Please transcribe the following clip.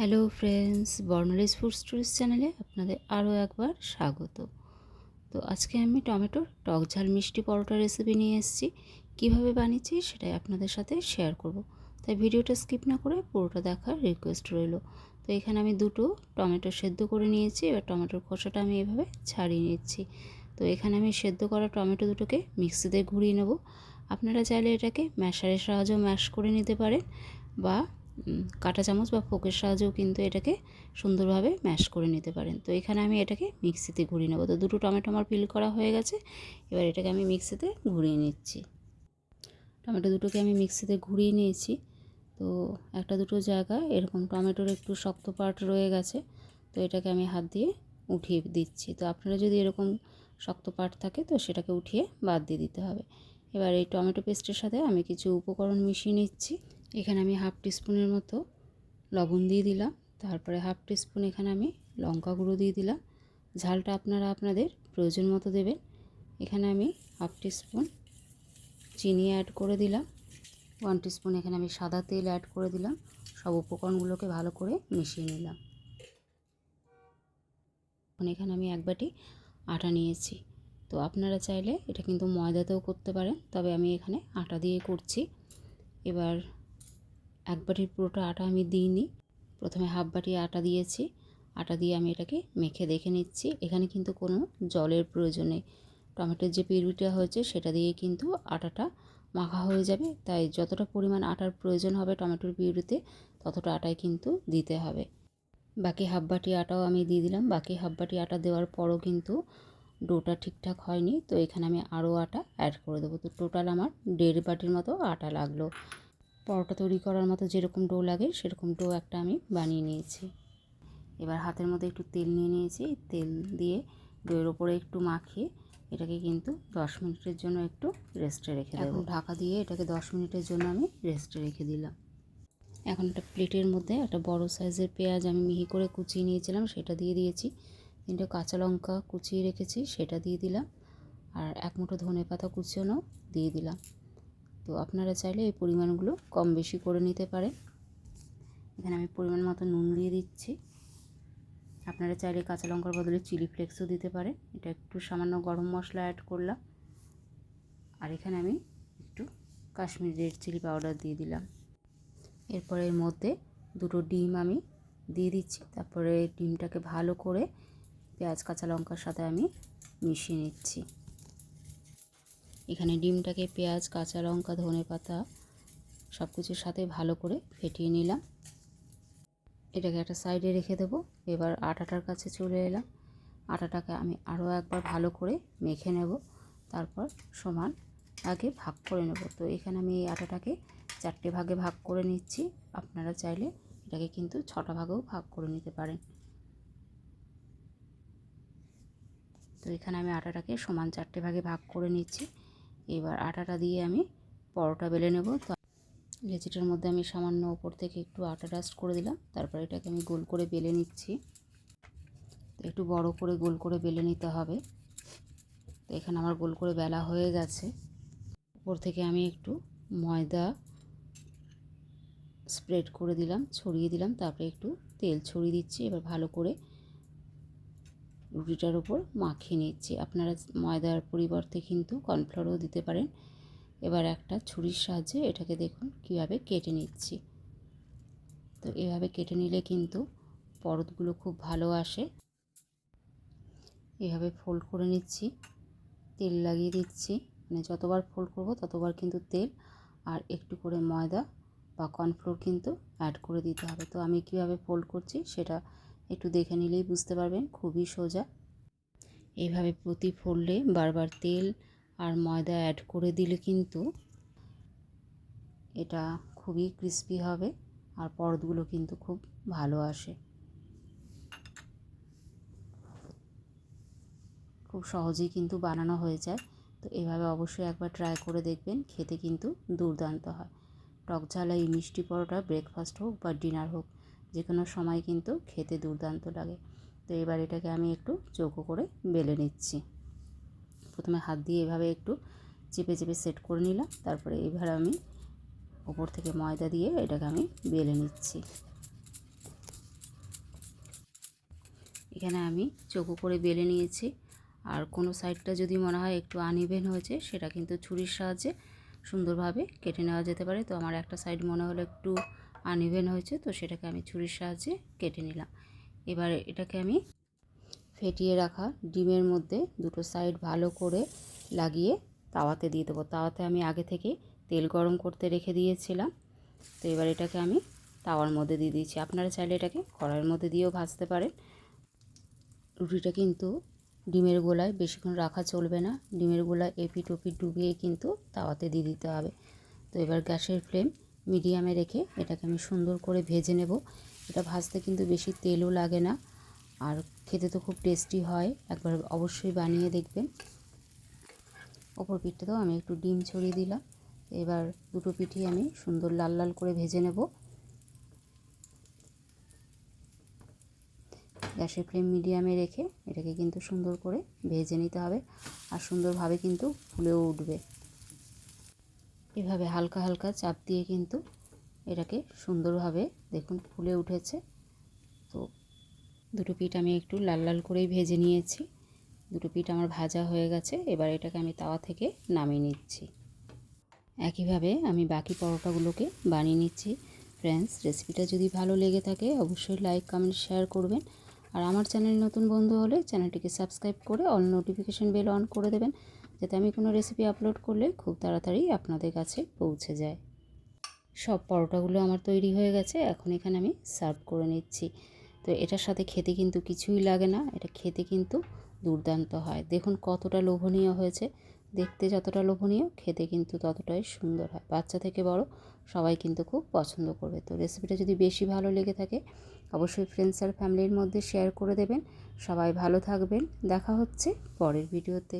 Hello friends, Barnali's food stories চ্যানেলে আপনাদের আরও একবার স্বাগত। তো আজকে আমি টমেটোর টক ঝাল মিষ্টি পরোটা রেসিপি নিয়ে এসেছি। কীভাবে বানিয়েছি সেটাই আপনাদের সাথে শেয়ার করব। তাই ভিডিওটা স্কিপ না করে পুরোটা দেখার রিকোয়েস্ট রইল। তো এখানে আমি দুটো টমেটো সেদ্ধ করে নিয়েছি, এবার টমেটোর খোসাটা আমি এভাবে ছাড়িয়ে নিচ্ছি। তো এখানে আমি সেদ্ধ করা টমেটো দুটোকে মিক্সিতে ঘুরিয়ে নেব। আপনারা চাইলে এটাকে ম্যাশারের সাহায্যেও ম্যাশ করে নিতে পারেন বা কাঁটা চামচ বা ফোকের সাহায্যেও কিন্তু এটাকে সুন্দরভাবে ম্যাশ করে নিতে পারেন। তো এখানে আমি এটাকে মিক্সিতে ঘুরিয়ে নেব। তো দুটো টমেটো আমার পিল করা হয়ে গেছে। এবার এটাকে আমি মিক্সিতে ঘুরিয়ে নিচ্ছি। টমেটো দুটোকে আমি মিক্সিতে ঘুরিয়ে নিয়েছি। তো একটা দুটো জায়গায় এরকম টমেটোর একটু শক্ত পার্ট রয়ে গেছে। তো এটাকে আমি হাত দিয়ে উঠিয়ে দিচ্ছি। তো আপনারা যদি এরকম শক্ত পার্ট থাকে তো সেটাকে উঠিয়ে বাদ দিয়ে দিতে হবে। এবার এই টমেটো পেস্টের সাথে আমি কিছু উপকরণ মিশিয়ে নিচ্ছি। এখানে আমি হাফ টিস্পুনের মতো লবণ দিয়ে দিলাম। তারপরে হাফ টিস্পুন এখানে আমি লঙ্কা গুঁড়ো দিয়ে দিলাম। ঝালটা আপনারা আপনাদের প্রয়োজন মতো দেবেন। এখানে আমি হাফ টিস্পুন চিনি অ্যাড করে দিলাম। ওয়ান টিস্পুন এখানে আমি সাদা তেল অ্যাড করে দিলাম। সব উপকরণগুলোকে ভালো করে মিশিয়ে নিলাম। এখন এখানে আমি এক বাটি আটা নিয়েছি। তো আপনারা চাইলে এটা কিন্তু ময়দাতেও করতে পারেন। তবে আমি এখানে আটা দিয়ে করছি। এবার এক বাটির পুরোটা আটা আমি দিইনি। প্রথমে হাফ বাটি আটা দিয়েছি। আটা দিয়ে আমি এটাকে মেখে দেখে নিচ্ছি। এখানে কিন্তু কোনো জলের প্রয়োজন নেই। টমেটোর যে পিউরিটা হয়েছে, সেটা দিয়ে কিন্তু আটাটা মাখা হয়ে যাবে। তাই যতটা পরিমাণ আটার প্রয়োজন হবে টমেটোর পিউরিতে ততটা আটাই কিন্তু দিতে হবে। বাকি হাফ বাটি আটাও আমি দিয়ে দিলাম। বাকি হাফ বাটি আটা দেওয়ার পরও কিন্তু ডোটা ঠিকঠাক হয়নি। তো এখানে আমি আরও আটা অ্যাড করে দেবো। তো টোটাল আমার দেড় বাটির মতো আটা লাগল। পরোটা তৈরি করার মতো যেরকম ডো লাগে সেরকম ডো একটা আমি বানিয়ে নিয়েছি। এবার হাতের মধ্যে একটু তেল নিয়ে নিয়েছি। তেল দিয়ে ডোয়ের ওপরে একটু মাখিয়ে এটাকে কিন্তু দশ মিনিটের জন্য একটু রেস্টে রেখে দেবো। ঢাকা দিয়ে এটাকে দশ মিনিটের জন্য আমি রেস্টে রেখে দিলাম। এখন একটা প্লেটের মধ্যে একটা বড় সাইজের পেঁয়াজ আমি মিহি করে কুচিয়ে নিয়েছিলাম সেটা দিয়ে দিয়েছি। তিনটে কাঁচা লঙ্কা কুচিয়ে রেখেছি সেটা দিয়ে দিলাম। আর এক মুঠো ধনে পাতা কুচানো দিয়ে দিলাম। তো আপনারা চাইলে এই পরিমাণগুলো কম বেশি করে নিতে পারেন। এখানে আমি পরিমাণ মতো নুন দিয়ে দিচ্ছি। আপনারা চাইলে কাঁচা লঙ্কার বদলে চিলি ফ্লেক্সও দিতে পারেন। এটা একটু সামান্য গরম মশলা অ্যাড করলাম। আর এখানে আমি একটু কাশ্মীরি রেড চিলি পাউডার দিয়ে দিলাম। এরপর এর মধ্যে দুটো ডিম আমি দিয়ে দিচ্ছি। তারপরে ডিমটাকে ভালো করে পেঁয়াজ, কাঁচা লঙ্কার সাথে আমি মিশিয়ে নিচ্ছি। এখানে ডিমটাকে পেঁয়াজ, কাঁচা লঙ্কা, ধনে পাতা সব কিছুর সাথে ভালো করে ফেটিয়ে নিলাম। এটাকে একটা সাইডে রেখে দেবো। এবার আটাটার কাছে চলে এলাম। আটাটাকে আমি আরও একবার ভালো করে মেখে নেব। তারপর সমান আগে ভাগ করে নেব। তো এখানে আমি এই আটাটাকে চারটে ভাগে ভাগ করে নিচ্ছি। আপনারা চাইলে এটাকে কিন্তু ছটা ভাগেও ভাগ করে নিতে পারেন। তো এখানে আমি আটাটাকে সমান চারটে ভাগে ভাগ করে নিচ্ছি। এবার আটাটা দিয়ে আমি পরোটা বেলে নেব। তো লেচিটার মধ্যে আমি সামান্য ওপর থেকে একটু আটা ডাস্ট করে দিলাম। তারপর এটাকে আমি গোল করে বেলে নিচ্ছি। তো একটু বড় করে গোল করে বেলে নিতে হবে। তো এখানে আমার গোল করে বেলা হয়ে গেছে। উপর থেকে আমি একটু ময়দা স্প্রেড করে দিলাম, ছড়িয়ে দিলাম। তারপরে একটু তেল ছড়িয়ে দিচ্ছি। এবার ভালো করে রুটিটার উপর মাখিয়ে নিচ্ছি। আপনারা ময়দার পরিবর্তে কিন্তু কর্নফ্লাওয়ারও দিতে পারেন। এবার একটা ছুরির সাহায্যে এটাকে দেখুন কীভাবে কেটে নিচ্ছি। তো এভাবে কেটে নিলে কিন্তু পরতগুলো খুব ভালো আসে। এভাবে ফোল্ড করে নিচ্ছি। তেল লাগিয়ে দিচ্ছি। মানে যতবার ফোল্ড করব ততবার কিন্তু তেল আর একটু করে ময়দা বা কর্নফ্লোর কিন্তু অ্যাড করে দিতে হবে। তো আমি কীভাবে ফোল্ড করছি সেটা একটু দেখে নিলেই বুঝতে পারবেন, খুবই সোজা। এইভাবে প্রতি ফোল্ডে বারবার তেল আর ময়দা অ্যাড করে দিলে কিন্তু এটা খুবই ক্রিস্পি হবে আর পরতগুলো কিন্তু খুব ভালো আসে। খুব সহজেই কিন্তু বানানো হয়ে যায়। তো এভাবে অবশ্যই একবার ট্রাই করে দেখবেন, খেতে কিন্তু দুর্দান্ত হয়। টক ঝালা এই মিষ্টি পরোটা ব্রেকফাস্ট হোক বা ডিনার হোক যে কোনো সময় কিন্তু খেতে দুর্দান্ত লাগে। তো এবার এটাকে আমি একটু চৌকো করে বেলে নিচ্ছি। প্রথমে হাত দিয়ে এভাবে একটু চেপে চেপে সেট করে নিলাম। তারপরে এবার আমি ওপর থেকে ময়দা দিয়ে এটাকে আমি বেলে নিচ্ছি। এখানে আমি চোখো করে বেলে নিয়েছি। আর কোনো সাইডটা যদি মনে হয় একটু আনইভেন হয়েছে, সেটা কিন্তু ছুরির সাহায্যে সুন্দরভাবে কেটে নেওয়া যেতে পারে। তো আমার একটা সাইড মনে হলো একটু আনইভেন হয়েছে, তো সেটাকে আমি ছুরির সাহায্যে কেটে নিলাম। এবার এটাকে আমি ফেটিয়ে রাখা ডিমের মধ্যে দুটো সাইড ভালো করে লাগিয়ে তাওয়াতে দিয়ে দেবো। তাওয়াতে আমি আগে থেকে তেল গরম করতে রেখে দিয়েছিলাম, তো এবার এটাকে আমি তাওয়ার মধ্যে দিয়ে দিয়েছি। আপনারা চাইলে এটাকে কড়াইয়ের মধ্যে দিয়েও ভাজতে পারেন। রুটিটা কিন্তু ডিমের গোলায় বেশিক্ষণ রাখা চলবে না। ডিমের গোলায় এপিট ওপিট ডুবিয়ে কিন্তু তাওয়াতে দিয়ে দিতে হবে। তো এবার গ্যাসের ফ্লেম মিডিয়ামে রেখে এটাকে আমি সুন্দর করে ভেজে নেব। এটা ভাজতে কিন্তু বেশি তেলও লাগে না। আর খেতে তো খুব টেস্টি হয়। একবার অবশ্যই বানিয়ে দেখবেন। ওপর পিঠটাতেও আমি একটু ডিম ছড়িয়ে দিলাম। এবার দুটো পিঠি আমি সুন্দর লাল লাল করে ভেজে নেব। গ্যাসের ফ্লেম মিডিয়ামে রেখে এটাকে কিন্তু সুন্দর করে ভেজে নিতে হবে। আর সুন্দরভাবে কিন্তু ফুলেও উঠবে। এভাবে হালকা হালকা চাপ দিয়ে কিন্তু এটাকে সুন্দরভাবে দেখুন ফুলে উঠেছে। তো দুটো পিঠ আমি একটু লাল লাল করেই ভেজে নিয়েছি। দুটো পিঠ আমার ভাজা হয়ে গেছে, এবার এটাকে আমি তাওয়া থেকে নামিয়ে নিচ্ছি। একইভাবে আমি বাকি পরোটাগুলোকে বানিয়ে নিচ্ছি। ফ্রেন্ডস, রেসিপিটা যদি ভালো লেগে থাকে, অবশ্যই লাইক, কমেন্ট, শেয়ার করবেন। আর আমার চ্যানেল নতুন বন্ধু হলে চ্যানেলটিকে সাবস্ক্রাইব করে অল নোটিফিকেশান বেল অন করে দেবেন। যাতে আমি কোনো রেসিপি আপলোড করলে খুব তাড়াতাড়ি আপনাদের কাছে পৌঁছে যায়। সব পরোটাগুলো আমার তৈরি হয়ে গেছে, এখন এখানে আমি সার্ভ করে নিচ্ছি। তো এটার সাথে খেতে কিন্তু কিছুই লাগে না, এটা খেতে কিন্তু দুর্দান্ত হয়। দেখুন কতটা লোভনীয় হয়েছে, দেখতে যতটা লোভনীয়, খেতে কিন্তু ততটাই সুন্দর হয়। বাচ্চা থেকে বড়, সবাই কিন্তু খুব পছন্দ করবে। তো রেসিপিটা যদি বেশি ভালো লেগে থাকে, অবশ্যই ফ্রেন্ডস আর ফ্যামিলির মধ্যে শেয়ার করে দেবেন। সবাই ভালো থাকবেন। দেখা হচ্ছে পরের ভিডিওতে